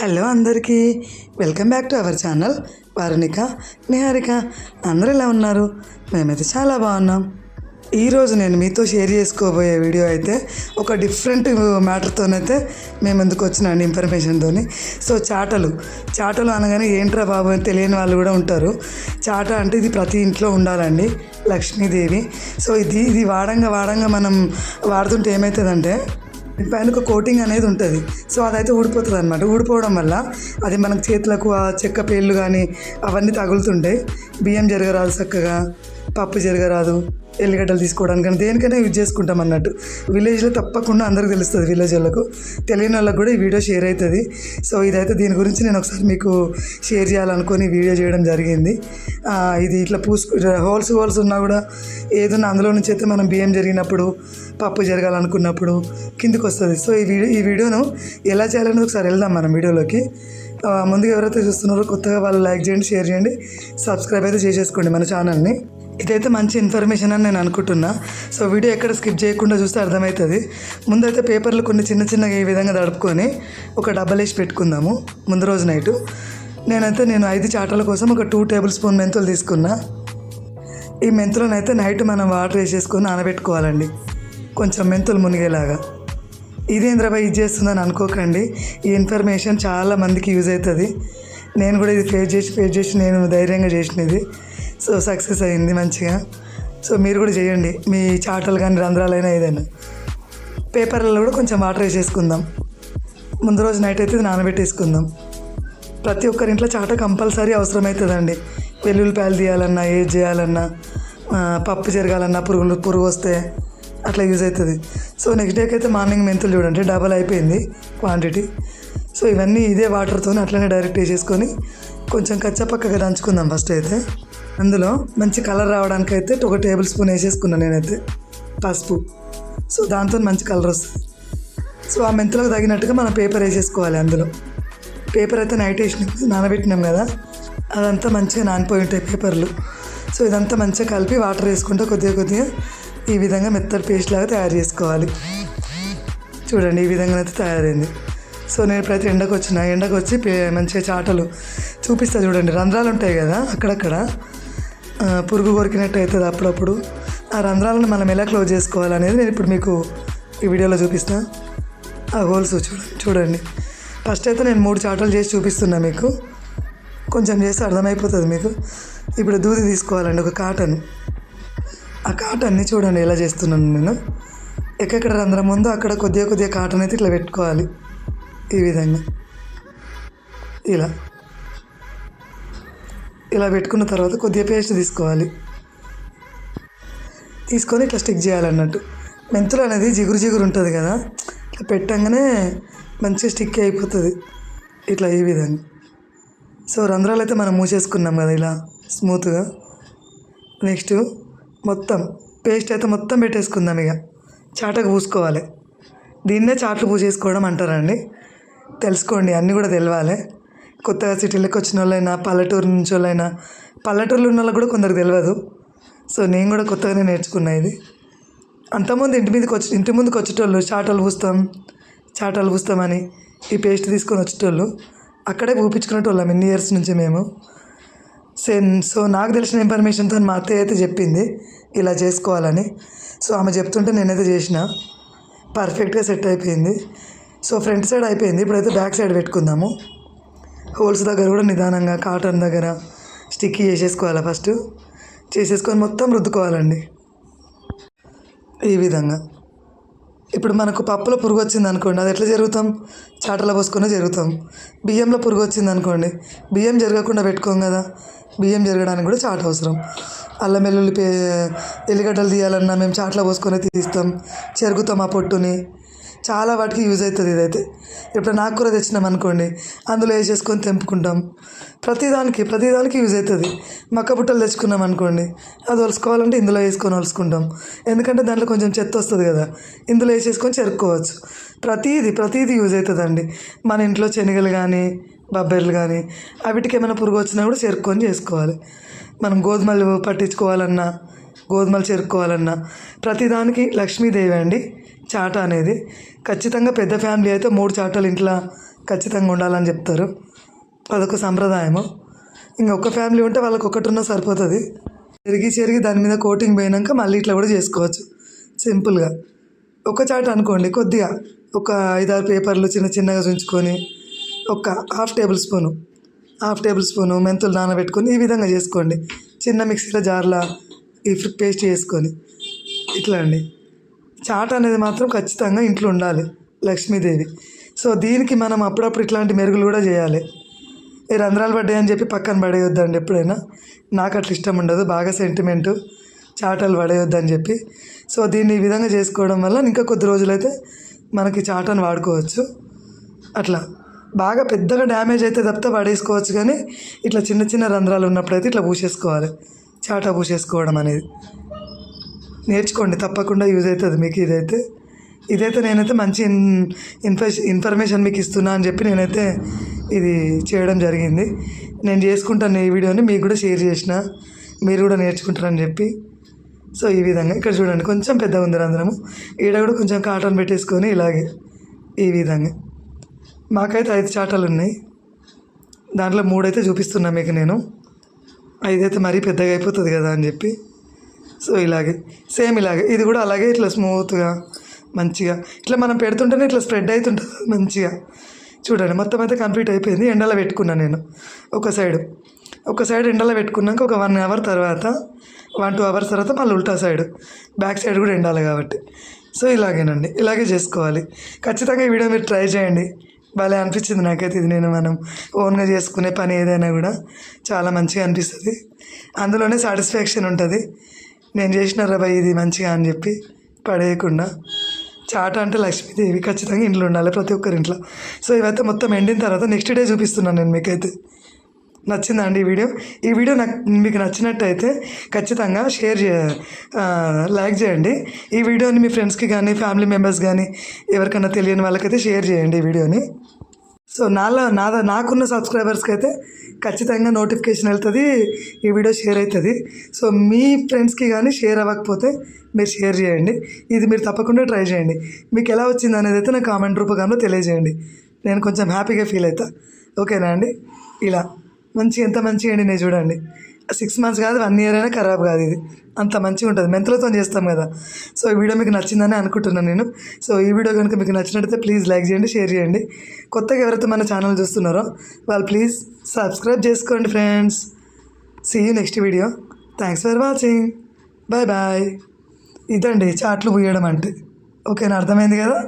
Hello అందరికీ. Welcome back to our channel. Varunika Niharika అందరూ ఎలా ఉన్నారు? మేమైతే చాలా బాగున్నాం. ఈరోజు నేను మీతో షేర్ చేసుకోబోయే వీడియో అయితే ఒక డిఫరెంట్ మ్యాటర్తోనైతే మేము ఎందుకు వచ్చినండి ఇన్ఫర్మేషన్తోని. సో చాటలు. చాటలు అనగానే ఏంట్రా బాబు అని తెలియని వాళ్ళు కూడా ఉంటారు. చాట అంటే ఇది ప్రతి ఇంట్లో ఉండాలండి. లక్ష్మీదేవి. సో ఇది ఇది వాడంగా వాడంగా మనం వాడుతుంటే ఏమవుతుందంటే పైన ఒక కోటింగ్ అనేది ఉంటుంది. సో అదైతే ఊడిపోతుంది అనమాట ఊడిపోవడం వల్ల అది మనకు చేతులకు ఆ చెక్క పేర్లు కానీ అవన్నీ తగులుతుంటాయి బియ్యం జరగరాదు చక్కగా. పప్పు జరగరాదు ఎల్లిగడ్డలు తీసుకోవడానికి కానీ దేనికైనా యూజ్ చేసుకుంటాం అన్నట్టు. విలేజ్లో తప్పకుండా అందరికి తెలుస్తుంది విలేజ్ వాళ్ళకు. తెలియని వాళ్ళకి కూడా ఈ వీడియో షేర్ అవుతుంది. సో ఇదైతే దీని గురించి నేను ఒకసారి మీకు షేర్ చేయాలనుకొని వీడియో చేయడం జరిగింది. ఇది ఇట్లా పూస్ హోల్స్ హోల్స్ ఉన్నా కూడా ఏదన్నా అందులో నుంచి అయితే మనం బియ్యం జరిగినప్పుడు పప్పు జరగాలనుకున్నప్పుడు కిందికి వస్తుంది. సో ఈ వీడియో ఈ వీడియోను ఎలా చేయాలనేది ఒకసారి వెళ్దాం మనం వీడియోలోకి. ముందుగా ఎవరైతే చూస్తున్నారో కొత్తగా వాళ్ళు లైక్ చేయండి షేర్ చేయండి సబ్స్క్రైబ్ అయితే చేసేసుకోండి మన ఛానల్ని ఇదైతే మంచి ఇన్ఫర్మేషన్ అని నేను అనుకుంటున్నా. సో వీడియో ఎక్కడ స్కిప్ చేయకుండా చూస్తే అర్థమవుతుంది ముందైతే పేపర్లు కొన్ని చిన్న చిన్నగా ఈ విధంగా దడుపుకొని ఒక డబ్బల్ వేసి పెట్టుకుందాము. ముందు రోజు నైటు నేనైతే నేను ఐదు చాటల కోసం ఒక టూ టేబుల్ స్పూన్ మెంతులు తీసుకున్నా. ఈ మెంతులనైతే నైట్ మనం వాటర్ వేసేసుకొని నానబెట్టుకోవాలండి. కొంచెం మెంతులు మునిగేలాగా. ఇదేంద్రబాయ్ ఇది చేస్తుందని అనుకోకండి. ఈ ఇన్ఫర్మేషన్ చాలా మందికి యూజ్ అవుతుంది. నేను కూడా ఇది ఫేస్ చేసి ఫేస్ చేసి నేను ధైర్యంగా చేసినది. సో సక్సెస్ అయింది మంచిగా. సో మీరు కూడా చేయండి. మీ చాటలు కానీ రంధ్రాలైనా ఏదైనా. పేపర్లలో కూడా కొంచెం వాటర్ వేసేసుకుందాం. ముందు రోజు నైట్ అయితే ఇది నానబెట్టేసుకుందాం. ప్రతి ఒక్కరి ఇంట్లో చాట కంపల్సరీ అవసరమవుతుందండి వెల్లుల్లిపాయలు తీయాలన్నా ఏది చేయాలన్నా పప్పు జరగాలన్నా పురుగులు పురుగు వస్తే అట్లా యూజ్ అవుతుంది సో నెక్స్ట్ డేకి అయితే మార్నింగ్ మెంతులు చూడండి. డబల్ అయిపోయింది క్వాంటిటీ సో ఇవన్నీ ఇదే వాటర్తో అట్లనే డైరెక్ట్ వేసేసుకొని కొంచెం కచ్చపక్కగా దంచుకుందాం ఫస్ట్ అయితే. అందులో మంచి కలర్ రావడానికి అయితే ఒక టేబుల్ స్పూన్ వేసేసుకున్నాను నేనైతే. పసుపు. సో దాంతో మంచి కలర్ వస్తుంది. సో ఆ మెంతులకు తగినట్టుగా మనం పేపర్ వేసేసుకోవాలి అందులో. పేపర్ అయితే నైట్ వేసిన నానబెట్టినాం కదా. అదంతా మంచిగా నానిపోయి ఉంటాయి పేపర్లు సో ఇదంతా మంచిగా కలిపి వాటర్ వేసుకుంటే కొద్దిగా కొద్దిగా ఈ విధంగా మెత్తటి పేస్ట్ లాగా తయారు చేసుకోవాలి. చూడండి ఈ విధంగా అయితే తయారైంది. సో నేను ప్రతి ఎండకు వచ్చిన ఎండకు వచ్చి పే- మంచిగా చాటలు చూపిస్తా చూడండి. రంధ్రాలు ఉంటాయి కదా అక్కడక్కడ. పురుగు కొరికినట్టు అవుతుంది అప్పుడప్పుడు. ఆ రంధ్రాలను మనం ఎలా క్లోజ్ చేసుకోవాలనేది నేను ఇప్పుడు మీకు ఈ వీడియోలో చూపిస్తా. ఆ హోల్స్ చూడండి చూడండి. ఫస్ట్ అయితే నేను మూడు చాటలు చేసి చూపిస్తున్నా మీకు. కొంచెం చేస్తే అర్థమైపోతుంది మీకు. ఇప్పుడు దూది తీసుకోవాలండి ఒక కాటన్. ఆ కాటన్ని చూడండి ఎలా చేస్తున్నాను నేను. ఎక్కడెక్కడ రంధ్రం ఉందో అక్కడ కొద్దిగా కొద్దిగా కాటన్ అయితే ఇట్లా పెట్టుకోవాలి. ఈ విధంగా. ఇలా. ఇలా పెట్టుకున్న తర్వాత కొద్దిగా పేస్ట్ తీసుకోవాలి. తీసుకొని ఇట్లా స్టిక్ చేయాలన్నట్టు. మెంతులు అనేది జిగురు జిగురు ఉంటుంది కదా ఇట్లా పెట్టంగానే మంచిగా స్టిక్ అయిపోతుంది. ఇట్లా ఈ విధంగా. సో రంధ్రాలు అయితే మనం మూసేసుకున్నాం కదా ఇలా స్మూత్గా. నెక్స్ట్ మొత్తం పేస్ట్ అయితే మొత్తం పెట్టేసుకుందాం ఇక. చాటకు పూసుకోవాలి. దీన్నే చాట్లు పూసేసుకోవడం అంటారండి. తెలుసుకోండి అన్నీ కూడా తెలవాలి. కొత్తగా సిటీలోకి వచ్చిన వాళ్ళైనా పల్లెటూరు నుంచి వాళ్ళైనా పల్లెటూరులో ఉన్న వాళ్ళకి కూడా కొందరికి తెలియదు సో నేను కూడా కొత్తగానే నేర్చుకున్నా ఇది. అంతమంది ఇంటి మీదకి వచ్చి ఇంటి ముందుకు వచ్చేటోళ్ళు చాటలు పూస్తాం చాటలు పూస్తామని ఈ పేస్ట్ తీసుకొని వచ్చేటోళ్ళు అక్కడే పూపించుకునేటోళ్ళం ఎన్ని ఇయర్స్ నుంచి మేము. సేమ్ సో నాకు తెలిసిన ఇన్ఫర్మేషన్తో మా అత్తయ్య అయితే చెప్పింది ఇలా చేసుకోవాలని. సో ఆమె చెప్తుంటే నేనైతే చేసిన. పర్ఫెక్ట్గా సెట్ అయిపోయింది. సో ఫ్రంట్ సైడ్ అయిపోయింది. ఇప్పుడైతే బ్యాక్ సైడ్ పెట్టుకుందాము. హోల్స్ దగ్గర కూడా నిదానంగా కాటన్ దగ్గర స్టిక్కీ చేసేసుకోవాలి ఫస్ట్. చేసేసుకొని మొత్తం రుద్దుకోవాలండి. ఈ విధంగా. ఇప్పుడు మనకు పప్పులో పురుగు వచ్చింది అనుకోండి అది ఎట్లా జరుగుతాం? చాటలో పోసుకొని జరుగుతాం. బియ్యంలో పురుగు వచ్చింది అనుకోండి బియ్యం జరగకుండా పెట్టుకోం కదా? బియ్యం జరగడానికి కూడా చాట అవసరం. అల్లం వెల్లుల్లి పే ఎల్లిగడ్డలు తీయాలన్నా మేము చాట్లో పోసుకొని తీస్తాం. చెరుగుతాం ఆ పొట్టుని. చాలా వాటికి యూజ్ అవుతుంది ఇదైతే. ఇప్పుడు నాకు కూర తెచ్చినాం అనుకోండి అందులో వేసేసుకొని తెంపుకుంటాం. ప్రతిదానికి ప్రతిదానికి యూజ్ అవుతుంది. మక్క బుట్టలు తెచ్చుకున్నాం అనుకోండి అది ఒలుసుకోవాలంటే ఇందులో వేసుకొని ఒలుసుకుంటాం. ఎందుకంటే దాంట్లో కొంచెం చెత్త వస్తుంది కదా ఇందులో వేసేసుకొని చెరుక్కోవచ్చు. ప్రతీది ప్రతిదీ యూజ్ అవుతుందండి. మన ఇంట్లో శనగలు కానీ బబ్బెర్లు కానీ వాటికి ఏమైనా పురుగు వచ్చినా కూడా చెరుక్కొని చేసుకోవాలి. మనం గోధుమలు పట్టించుకోవాలన్నా గోధుమలు చెరుక్కోవాలన్నా ప్రతిదానికి లక్ష్మీదేవి అండి. చాట అనేది. ఖచ్చితంగా పెద్ద ఫ్యామిలీ అయితే మూడు చాటలు ఇంట్లో ఖచ్చితంగా ఉండాలని చెప్తారు. అదొక సంప్రదాయము. ఇంకొక ఫ్యామిలీ ఉంటే వాళ్ళకి ఒకటి ఉన్నా సరిపోతుంది. చెరిగి చెరిగి దాని మీద కోటింగ్ పోయినాక మళ్ళీ ఇట్లా కూడా చేసుకోవచ్చు. సింపుల్గా. ఒక చాట అనుకోండి కొద్దిగా ఒక ఐదారు పేపర్లు చిన్న చిన్నగా చుంచుకొని ఒక half tablespoon half tablespoon మెంతులు నానబెట్టుకొని ఈ విధంగా చేసుకోండి. చిన్న మిక్సీలో జార్లా ఈ పేస్ట్ చేసుకొని. ఇట్లా అండి. చాట్ అనేది మాత్రం ఖచ్చితంగా ఇంట్లో ఉండాలి లక్ష్మీదేవి. సో దీనికి మనం అప్పుడప్పుడు ఇట్లాంటి మెరుగులు కూడా చేయాలి. ఈ రంధ్రాలు పడ్డాయని చెప్పి పక్కన పడేయొద్దండి ఎప్పుడైనా. నాకు అట్లా ఇష్టం ఉండదు బాగా సెంటిమెంటు చాటలు పడేయొద్దని చెప్పి. సో దీన్ని ఈ విధంగా చేసుకోవడం వల్ల ఇంకా కొద్ది రోజులైతే మనకి చాటను వాడుకోవచ్చు. అట్లా. బాగా పెద్దగా డ్యామేజ్ అయితే తప్పితే పడేసుకోవచ్చు కానీ ఇట్లా చిన్న చిన్న రంధ్రాలు ఉన్నప్పుడైతే ఇట్లా పూసేసుకోవాలి. చాట పూసేసుకోవడం అనేది. నేర్చుకోండి తప్పకుండా యూజ్ అవుతుంది మీకు ఇదైతే. ఇదైతే నేనైతే మంచి ఇన్ ఇన్ఫర్మేషన్ ఇన్ఫర్మేషన్ మీకు ఇస్తున్నా అని చెప్పి నేనైతే ఇది చేయడం జరిగింది. నేను చేసుకుంటాను ఈ వీడియోని మీకు కూడా షేర్ చేసిన మీరు కూడా నేర్చుకుంటారని చెప్పి. సో ఈ విధంగా ఇక్కడ చూడండి కొంచెం పెద్దగా ఉంది రంధ్రము ఈడ కూడా కొంచెం కాటన్ పెట్టేసుకొని ఇలాగే ఈ విధంగా. మాకైతే ఐదు చాటలు ఉన్నాయి. దాంట్లో మూడైతే చూపిస్తున్నా మీకు నేను. ఐదైతే మరీ పెద్దగా అయిపోతుంది కదా అని చెప్పి. సో ఇలాగే సేమ్ ఇలాగే. ఇది కూడా అలాగే ఇట్లా స్మూత్గా మంచిగా. ఇట్లా మనం పెడుతుంటేనే ఇట్లా స్ప్రెడ్ అవుతుంటుంది మంచిగా. చూడండి మొత్తం అయితే కంప్లీట్ అయిపోయింది. ఎండలో పెట్టుకున్నాను నేను. ఒక సైడ్. ఒక సైడ్ ఎండలో పెట్టుకున్నాక ఒక వన్ అవర్ తర్వాత వన్ టూ అవర్స్ తర్వాత మళ్ళీ ఉల్టా సైడ్. బ్యాక్ సైడ్ కూడా ఎండాలి కాబట్టి. సో ఇలాగేనండి. ఇలాగే చేసుకోవాలి. ఖచ్చితంగా ఈ వీడియో మీరు ట్రై చేయండి. భలే అనిపించింది నాకైతే. ఇది నేను మనం ఓన్గా చేసుకునే పని ఏదైనా కూడా చాలా మంచిగా అనిపిస్తుంది. అందులోనే సాటిస్ఫాక్షన్ ఉంటుంది. నేను చేసిన రబా ఇది మంచిగా అని చెప్పి పడేయకుండా. చాట అంటే లక్ష్మీదేవి ఖచ్చితంగా ఇంట్లో ఉండాలి ప్రతి ఒక్కరి ఇంట్లో. సో ఇవైతే మొత్తం ఎండిన తర్వాత నెక్స్ట్ డే చూపిస్తున్నాను నేను మీకైతే. నచ్చిందా అండి ఈ వీడియో? ఈ వీడియో నాకు మీకు నచ్చినట్టయితే ఖచ్చితంగా షేర్ చే లైక్ చేయండి. ఈ వీడియోని మీ ఫ్రెండ్స్కి కానీ ఫ్యామిలీ మెంబర్స్ కానీ ఎవరికైనా తెలియని వాళ్ళకైతే షేర్ చేయండి ఈ వీడియోని. సో నాలో నా నాకున్న సబ్స్క్రైబర్స్కి అయితే ఖచ్చితంగా నోటిఫికేషన్ వెళ్తుంది ఈ వీడియో షేర్ అవుతుంది సో మీ ఫ్రెండ్స్కి కానీ షేర్ అవ్వకపోతే మీరు షేర్ చేయండి. ఇది మీరు తప్పకుండా ట్రై చేయండి. మీకు ఎలా వచ్చింది అనేది అయితే నాకు కామెంట్ రూపకంలో తెలియజేయండి. నేను కొంచెం హ్యాపీగా ఫీల్ అవుతా ఓకేనా అండి? ఇలా మంచి ఎంత మంచిగా అండి నేను చూడండి. సిక్స్ మంత్స్ కాదు వన్ ఇయర్ అయినా ఖరాబ్ కాదు ఇది. అంత మంచిగా ఉంటుంది. మెంతులతో చేస్తాం కదా. సో ఈ వీడియో మీకు నచ్చిందని అనుకుంటున్నాను నేను. సో ఈ వీడియో కనుక మీకు నచ్చినట్టయితే ప్లీజ్ లైక్ చేయండి షేర్ చేయండి. కొత్తగా ఎవరైతే మన ఛానల్ చూస్తున్నారో వాళ్ళు ప్లీజ్ సబ్స్క్రైబ్ చేసుకోండి friends see you next video thanks for watching bye bye ఇదండి చాట్లు పూయడం అంటే. ఓకేనా అర్థమైంది కదా?